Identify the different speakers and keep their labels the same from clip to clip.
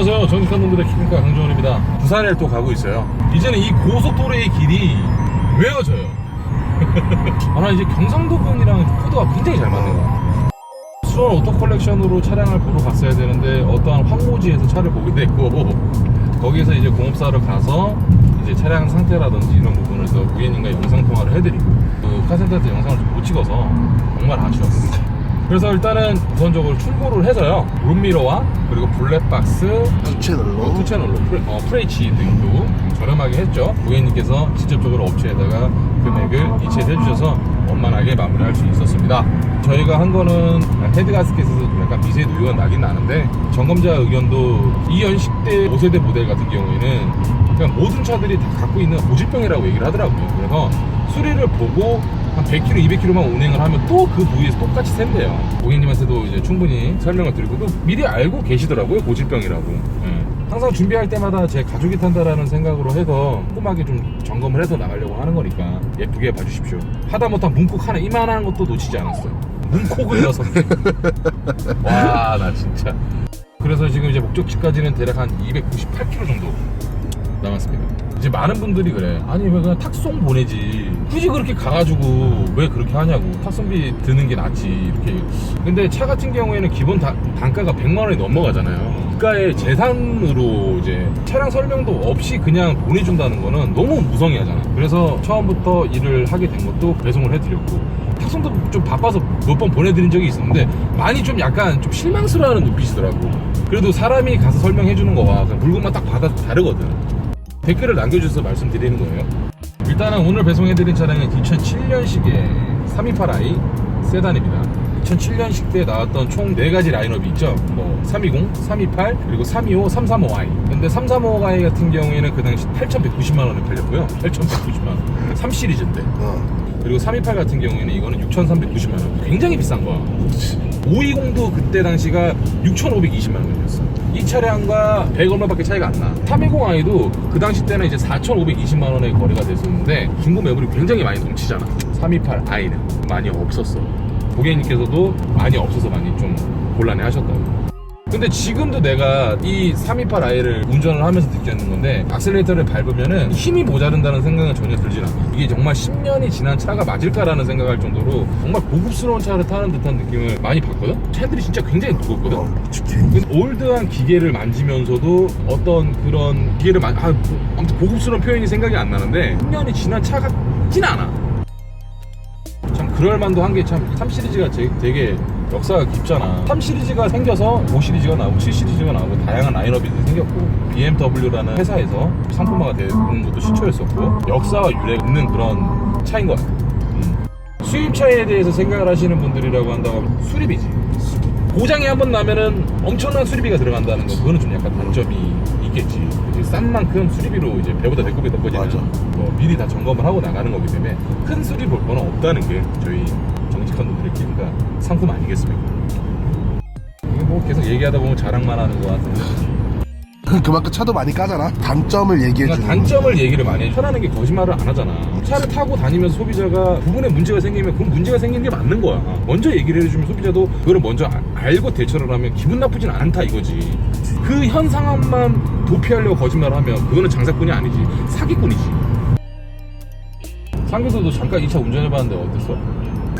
Speaker 1: 안녕하세요. 정직한 놈들의 키크카 강정원입니다. 부산에 또 가고 있어요. 이제는 이 고속도로의 길이 외워져요. 아, 나 이제 경상도권이랑 코드가 굉장히 잘 맞는 거야. 수원 오토 컬렉션으로 차량을 보러 갔어야 되는데 어떠한 황무지에서 차를 보게 됐고 거기에서 이제 공업사를 가서 이제 차량 상태라든지 이런 부분을 또 위원님과 영상 통화를 해드리고 그 카센터에서 영상을 좀 못 찍어서 정말 아쉬웠습니다. 그래서 일단은 우선적으로 출고를 해서요 룸미러와 그리고 블랙박스
Speaker 2: 두 채널로
Speaker 1: 어, 투 채널로 프레, 어, FH 등도 저렴하게 했죠. 고객님께서 직접적으로 업체에다가 금액을 이체해 주셔서 원만하게 마무리할 수 있었습니다. 저희가 한 거는 헤드 가스켓에서 좀 약간 미세 누유가 나긴 나는데 점검자 의견도 이 연식대 5세대 모델 같은 경우에는 그냥 모든 차들이 다 갖고 있는 고질병이라고 얘기를 하더라고요. 그래서 수리를 보고 한 100km, 200km만 운행을 하면 또 그 부위에서 똑같이 샌대요. 고객님한테도 이제 충분히 설명을 드리고 또 미리 알고 계시더라고요. 고질병이라고. 예. 항상 준비할 때마다 제 가족이 탄다라는 생각으로 해서 꼼꼼하게 좀 점검을 해서 나가려고 하는 거니까 예쁘게 봐주십시오. 하다못한 문콕 하나 이만한 것도 놓치지 않았어요. 문콕을 넣어서. 와, 나 진짜. 그래서 지금 이제 목적지까지는 대략 한 298km 정도 남았습니다. 이제 많은 분들이 그래. 아니 왜 그냥 탁송 보내지. 굳이 그렇게 가가지고 왜 그렇게 하냐고. 탁송비 드는 게 낫지. 이렇게. 근데 차 같은 경우에는 기본 다- 단가가 100만 원이 넘어가잖아요. 국가의 재산으로 이제 차량 설명도 없이 그냥 보내준다는 거는 너무 무성의하잖아. 그래서 처음부터 일을 하게 된 것도 배송을 해드렸고. 탁송도 좀 바빠서 몇 번 보내드린 적이 있었는데 많이 좀 약간 좀 실망스러워하는 눈빛이더라고. 그래도 사람이 가서 설명해주는 거와 물건만 딱 받아도 다르거든. 댓글을 남겨주셔서 말씀드리는 거예요. 일단은 오늘 배송해드린 차량은 2007년식의 328i 세단입니다. 2007년식 때 나왔던 총 4가지 라인업이 있죠. 뭐 320, 328, 그리고 325, 335i. 근데 335i 같은 경우에는 그 당시 8,190만 원에 팔렸고요. 8,190만 원. 3시리즈인데.
Speaker 2: 어.
Speaker 1: 그리고 328 같은 경우에는 이거는 6,390만 원. 굉장히 비싼 거야. 520도 그때 당시가 6,520만 원이었어. 이 차량과 100 얼마밖에 차이가 안 나. 320i도 그 당시 때는 이제 4,520만 원에 거래가 됐었는데 중고 매물이 굉장히 많이 넘치잖아. 328i는 많이 없었어. 고객님께서도 많이 없어서 많이 좀 곤란해 하셨다고. 근데 지금도 내가 이 328i를 운전을 하면서 느끼는 건데 악셀레이터를 밟으면은 힘이 모자른다는 생각은 전혀 들진 않아 이게 정말 10년이 지난 차가 맞을까라는 생각할 정도로 정말 고급스러운 차를 타는 듯한 느낌을 많이 받거든? 차들이 진짜 굉장히 무겁거든?
Speaker 2: 어,
Speaker 1: 올드한 기계를 만지면서도 어떤 그런 기계를 만, 아, 뭐, 아무튼 고급스러운 표현이 생각이 안 나는데 10년이 지난 차 같진 않아 참 그럴만도 한 게 참 3시리즈가 되게 역사가 깊잖아 3 시리즈가 생겨서 5 시리즈가 나오고 7 시리즈가 나오고 다양한 라인업이 생겼고 BMW라는 회사에서 상품화가 되는 것도 시초였었고 역사와 유래 있는 그런 차인 것 같아 음. 수입차에 대해서 생각을 하시는 분들이라고 한다고 하면 수리비지 고장이 한 번 나면은 엄청난 수리비가 들어간다는 거 그거는 좀 약간 단점이 있겠지 싼 만큼 수리비로 이제 배보다 배꼽이 높아지는
Speaker 2: 맞아.
Speaker 1: 뭐 미리 다 점검을 하고 나가는 거기 때문에 큰 수리 볼 거는 없다는 게 저희 정직한 분들의 기니까 상품 아니겠습니까? 이게 뭐 계속 얘기하다 보면 자랑만 하는 거 같은데
Speaker 2: 그- 그만큼 차도 많이 까잖아. 단점을 얘기해
Speaker 1: 그러니까
Speaker 2: 주는.
Speaker 1: 단점을 얘기를 많이 해 편안하게 거짓말을 안 하잖아 차를 타고 다니면서 소비자가 부분에 문제가 생기면 그건 문제가 생긴 게 맞는 거야 먼저 얘기를 해주면 소비자도 그거를 먼저 아- 알고 대처를 하면 기분 나쁘진 않다 이거지 그 현 상황만 도피하려고 거짓말을 하면 그거는 장사꾼이 아니지 사기꾼이지 상교수도 잠깐 이 차 운전해봤는데 어땠어?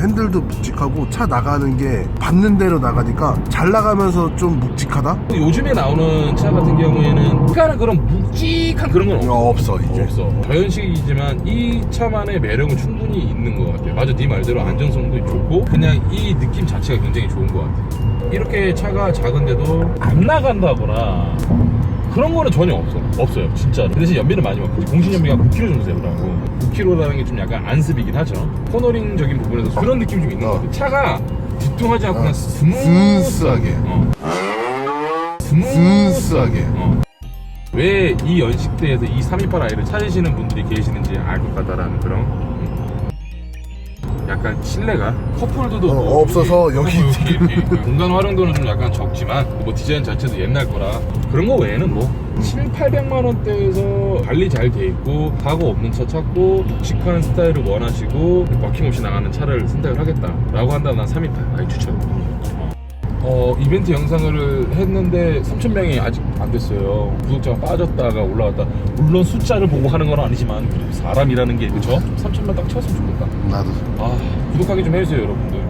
Speaker 2: 핸들도 묵직하고 차 나가는 게 받는 대로 나가니까 잘 나가면서 좀 묵직하다?
Speaker 1: 요즘에 나오는 차 같은 경우에는 약간은 그런 묵직한 그런 건 없어
Speaker 2: 어, 없어 이제.
Speaker 1: 없어. 저연식이지만 이 차만의 매력은 충분히 있는 것 같아. 맞아, 네 말대로 안정성도 좋고 그냥 이 느낌 자체가 굉장히 좋은 것 같아. 이렇게 차가 작은데도 안 나간다거나 그런 거는 전혀 없어. 없어요, 진짜로. 그 대신 연비는 많이 많고 공신 연비가 9km 정도 되더라고. 9km라는 게 좀 약간 안습이긴 하죠. 코너링적인 부분에서 그런 느낌이 좀 있는 것 같아. 차가 뒤뚱하지 않고 그냥 스무스하게. 어.
Speaker 2: 스무스하게.
Speaker 1: 어. 왜 이 연식대에서 이 328i를 찾으시는 분들이 계시는지 알 것 같다라는 그런 음. 약간 신뢰가 커플들도
Speaker 2: 어,
Speaker 1: 뭐
Speaker 2: 없어서 여기
Speaker 1: 이렇게, 이렇게 공간 활용도는 좀 약간 적지만 뭐 디자인 자체도 옛날 거라 그런 거 외에는 뭐 7, 800만 원대에서 관리 잘 돼 있고 사고 없는 차 찾고 묵직한 스타일을 원하시고 막힘없이 나가는 차를 선택을 하겠다라고 한다면 난 328i 추천 어. 어, 이벤트 영상을 했는데 3,000명이 아직 안 됐어요. 구독자가 빠졌다가 올라왔다. 물론 숫자를 보고 하는 건 아니지만 그래도 사람이라는 게 그쵸? 3,000명 딱 채웠으면 좋겠다.
Speaker 2: 나도.
Speaker 1: 아, 구독하기 좀 해주세요, 여러분들.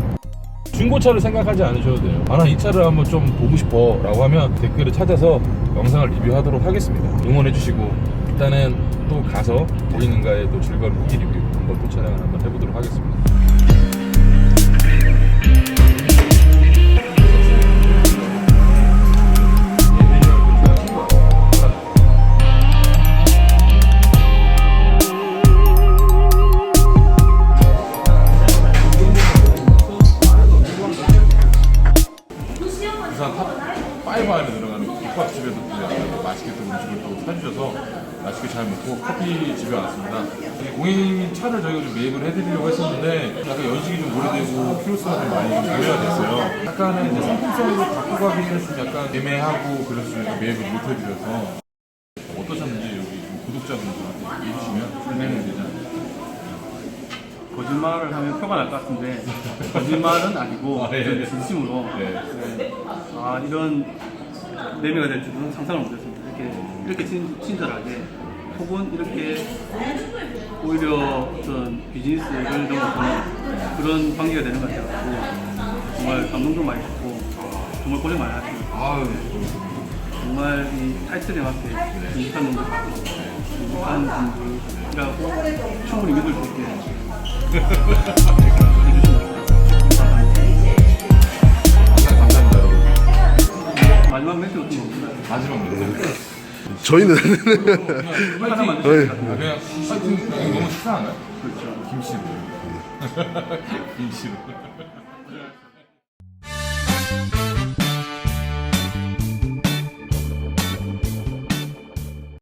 Speaker 1: 중고차를 생각하지 않으셔도 돼요. 아, 나 이 차를 한번 좀 보고 싶어. 라고 하면 댓글을 찾아서 영상을 리뷰하도록 하겠습니다. 응원해주시고, 일단은 또 가서 보이는가에 또 즐거운 후기 리뷰 한번 또 촬영을 한번 해보도록 하겠습니다. 잘 먹고 커피 집에 왔습니다. 이 고객님 차를 저희가 좀 매입을 해드리려고 했었는데 약간 연식이 좀 오래되고 키로수가 좀 많이 좀 고려가 됐어요. 약간은 이제 상품성으로 갖고 가기는 좀 약간 애매하고 그래서 저희가 매입을 못 해드려서 어떠셨는지 여기 구독자분들한테 얘기해 주시면 설명이 되잖아요.
Speaker 3: 거짓말을 하면 표가 날 것 같은데 거짓말은 아니고
Speaker 1: 아, 예, 예.
Speaker 3: 진심으로
Speaker 1: 네.
Speaker 3: 네. 아 이런 매매가 될 줄은 상상을 못했습니다. 이렇게 이렇게 친, 친절하게 혹은 이렇게 오히려 어떤 비즈니스를 넘어서는 그런 관계가 되는 것 같아가지고 정말 감동도 많이 받고 정말 고생 많이 하시고
Speaker 1: 아유,
Speaker 3: 정말 이 타이틀에 맞게 놈들 같고 정직한 분들이라고 충분히 믿을 수 있게. 마지막 멘트 같은 거 없나요?
Speaker 1: 마지막 멘트.
Speaker 2: 저희는
Speaker 3: 하나만
Speaker 1: 아,
Speaker 3: 주세요.
Speaker 1: 그냥 파이팅 너무 식상한가요?
Speaker 3: 그렇죠.
Speaker 1: 김씨로. 김씨로.